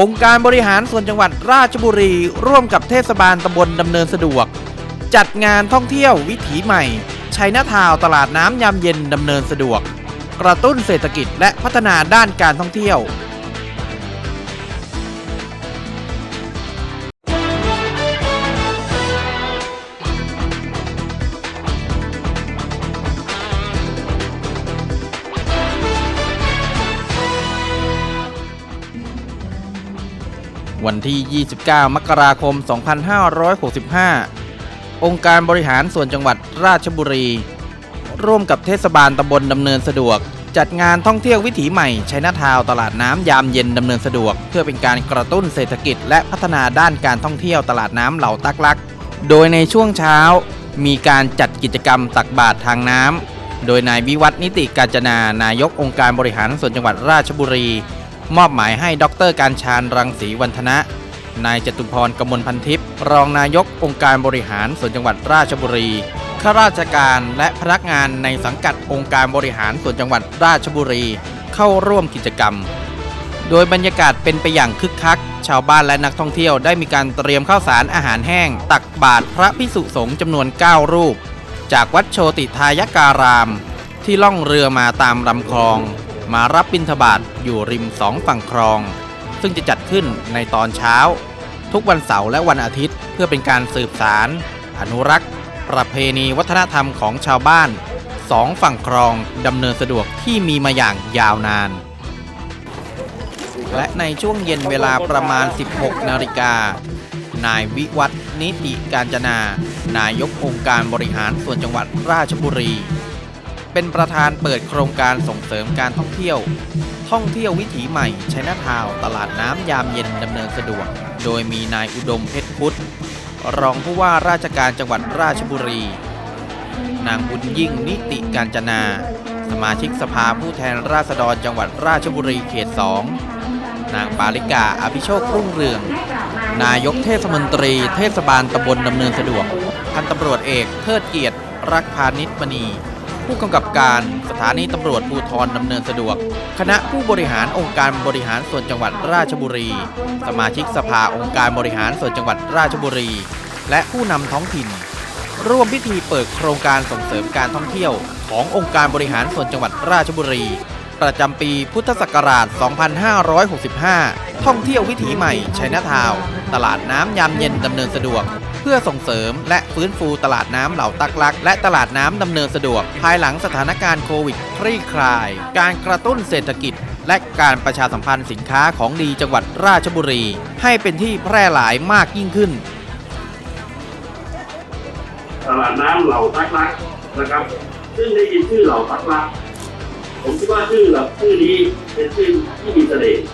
องค์การบริหารส่วนจังหวัดราชบุรี ร่วมกับเทศบาลตำบลดำเนินสะดวก จัดงานท่องเที่ยววิถีใหม่ชัยนาทาวตลาดน้ำยามเย็นดำเนินสะดวก กระตุ้นเศรษฐกิจและพัฒนาด้านการท่องเที่ยว วันที่ 29 มกราคม 2565 องค์การบริหารส่วนจังหวัดราชบุรี ร่วมกับเทศบาลตำบลดำเนินสะดวก จัดงานท่องเที่ยววิถีใหม่ชัยนาทาวตลาดน้ำยามเย็นดำเนินสะดวก เพื่อเป็นการกระตุ้นเศรษฐกิจ และพัฒนาด้านการท่องเที่ยวตลาดน้ำเหล่าตักลัก โดยในช่วงเช้า มีการจัดกิจกรรมตักบาตรทางน้ำโดยนายวิวัฒน์นิติกาญจนานายกองค์การบริหารส่วนจังหวัดราชบุรี มอบหมายให้ดรการชาญรังสีวันธนะ นายจตุพรกมลพันทิพย์รองนายกองค์การบริหารส่วนจังหวัดราชบุรีข้าราชการและพนักงานในสังกัดองค์การบริหารส่วนจังหวัดราชบุรี เข้าร่วมกิจกรรม โดยบรรยากาศเป็นไปอย่างคึกคัก ชาวบ้านและนักท่องเที่ยวได้มีการเตรียมข้าวสารอาหารแห้ง ตักบาตรพระพิสุสงฆ์จำนวน 9 รูป จากวัดโชติทายการาม ที่ล่องเรือมาตามลำคลอง มารับบิณฑบาตอยู่ริมสองฝั่งคลอง ซึ่งจะจัดขึ้นในตอนเช้า ทุกวันเสาร์และวันอาทิตย์ เพื่อเป็นการสืบสาร อนุรักษ์ ประเพณีวัฒนธรรมของชาวบ้านสองฝั่งคลองดำเนินสะดวกที่มีมาอย่างยาวนาน และในช่วงเย็นเวลาประมาณ 16 นาฬิกานายวิวัฒนิติการจนา นายกองค์การบริหารส่วนจังหวัดราชบุรี เป็นประธานเปิดโครงการส่งเสริมการท่องเที่ยว ท่องเที่ยววิถีใหม่ชัยนาทาว์ตลาดน้ำยามเย็นดำเนินสะดวก โดยมีนายอุดมเพชรพุทธรองผู้ว่าราชการจังหวัดราชบุรี นางบุญยิ่งนิติการจนา สมาชิกสภาผู้แทนราษฎรจังหวัดราชบุรีเขต2นางปาลิกาอภิโชครุ่งเรือง นายกเทศมนตรีเทศบาลตำบลดำเนินสะดวก พันตำรวจเอกเทิดเกียรติรักพาณิชมณี ผู้กำกับการสถานีตำรวจภูธรดำเนินสะดวก คณะผู้บริหารองค์การบริหารส่วนจังหวัดราชบุรี สมาชิกสภาองค์การบริหารส่วนจังหวัดราชบุรี และผู้นำท้องถิ่น ร่วมพิธีเปิดโครงการส่งเสริมการท่องเที่ยว ขององค์การบริหารส่วนจังหวัดราชบุรี ประจำปีพุทธศักราช 2565 ท่องเที่ยววิถีใหม่ชัยนาทาวน์ตลาดน้ำยามเย็นดำเนินสะดวก พื่อส่งเสริม และฟื้นฟูตลาดน้ำเหล่าตักลัก และตลาดน้ำดำเนินสะดวก ภายหลังสถานการณ์โควิดคลี่คลาย การกระตุ้นเศรษฐกิจ และการประชาสัมพันธ์สินค้าของดีจังหวัดราชบุรี ให้เป็นที่แพร่หลายมากยิ่งขึ้น ตลาดน้ำเหล่าตักลักนะครับ ซึ่งได้ยินชื่อเหล่าตักลัก ผมคิดว่าชื่อเหล่าชื่อนี้เป็นชื่อที่มีเสน่ห์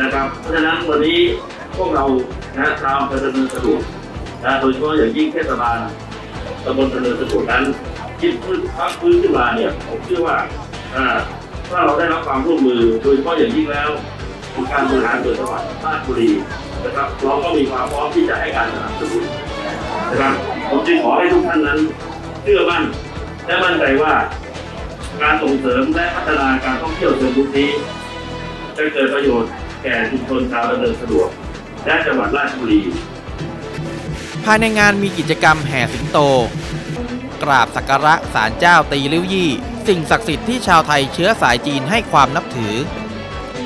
นะครับ เพราะฉะนั้นวันนี้พวกเรานะชาวอำเภอดำเนินสะดวก นะโดยเฉพาะอย่างยิ่งเทศบาลตำบลดำเนินสะดวกนั้นคิดพื้นพักพื้นขึ้นมาเนี่ยผมเชื่อว่าถ้าเราได้รับความร่วมมือโดยเฉพาะอย่างยิ่งแล้วการบริหารส่วนจังหวัดราชบุรีนะครับเราก็มีความพร้อมที่จะให้การสนับสนุนนะครับผมจึงขอให้ทุกท่านนั้นเชื่อมั่นและมั่นใจว่า การส่งเสริมและพัฒนาการท่องเที่ยวเชิงรุกนี้ จะเกิดประโยชน์แก่ชุมชนชาวดำเนินสะดวกและจังหวัดราชบุรีายในงานมีกิจกรรมแห่สิงโต กราบสักการะศาลเจ้าตีลิ้วยี่ สิ่งศักดิ์สิทธิ์ที่ชาวไทยเชื้อสายจีนให้ความนับถือ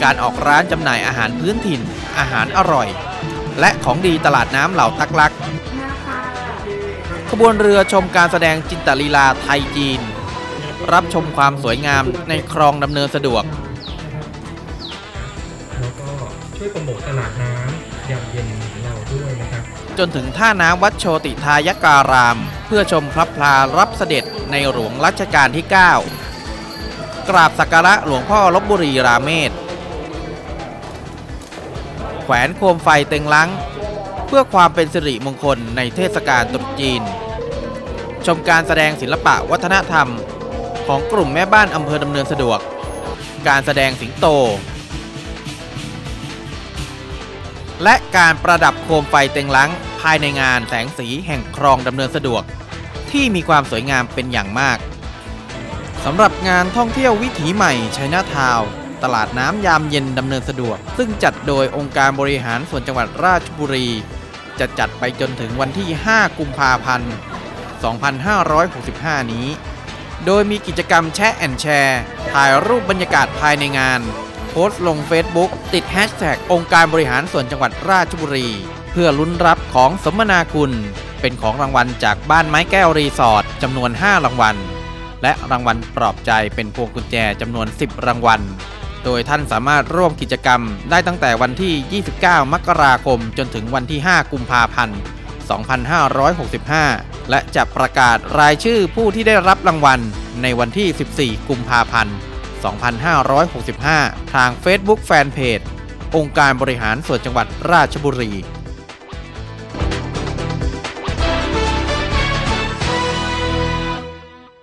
การออกร้านจำหน่ายอาหารพื้นถิ่น อาหารอร่อย และของดีตลาดน้ำเหล่าตักลักขบวนเรือชมการแสดงจินตลีลาไทยจีน รับชมความสวยงามในคลองดำเนินสะดวก แล้วก็ช่วยโปรโมทตลาดน้ำยามเย็นของเราด้วยนะครับ จนถึงท่าน้ำวัดโชติทายการาม เพื่อชมพระพลารับเสด็จในหลวงรัชกาลที่ 9 กราบสักการะหลวงพ่อลบบุรีราเมศแขวนโคมไฟเต็งลังเพื่อความเป็นสิริมงคลในเทศกาลตรุษจีน ชมการแสดงศิลปะวัฒนธรรม ของกลุ่มแม่บ้านอำเภอดำเนินสะดวก การแสดงสิงโต และการประดับโคมไฟเต็งลังภายในงานแสงสีแห่งคลองดำเนินสะดวก ที่มีความสวยงามเป็นอย่างมากสำหรับงานท่องเที่ยววิถีใหม่ชัยนาทาวน์ตลาดน้ำยามเย็นดำเนินสะดวก ซึ่งจัดโดยองค์การบริหารส่วนจังหวัดราชบุรี จะจัดไปจนถึงวันที่ 5 กุมภาพันธ์ 2565 นี้ โดยมีกิจกรรมแชะแอนแชร์ ถ่ายรูปบรรยากาศภายในงาน โพสต์ลง Facebook ติดแฮชแท็กองค์การบริหารส่วนจังหวัดราชบุรี เพื่อลุ้นรับของสมนาคุณ เป็นของรางวัลจากบ้านไม้แก้วรีสอร์ทจำนวน 5 รางวัล และรางวัลปลอบใจเป็นพวงกุญแจจำนวน 10 รางวัล โดยท่านสามารถร่วมกิจกรรมได้ตั้งแต่วันที่ 29 มกราคม จนถึงวันที่ 5 กุมภาพันธ์ 2565 และจะประกาศรายชื่อผู้ที่ได้รับรางวัลในวันที่ 14 กุมภาพันธ์ 2565 ทาง Facebook Fanpage องค์การบริหารส่วนจังหวัดราชบุรี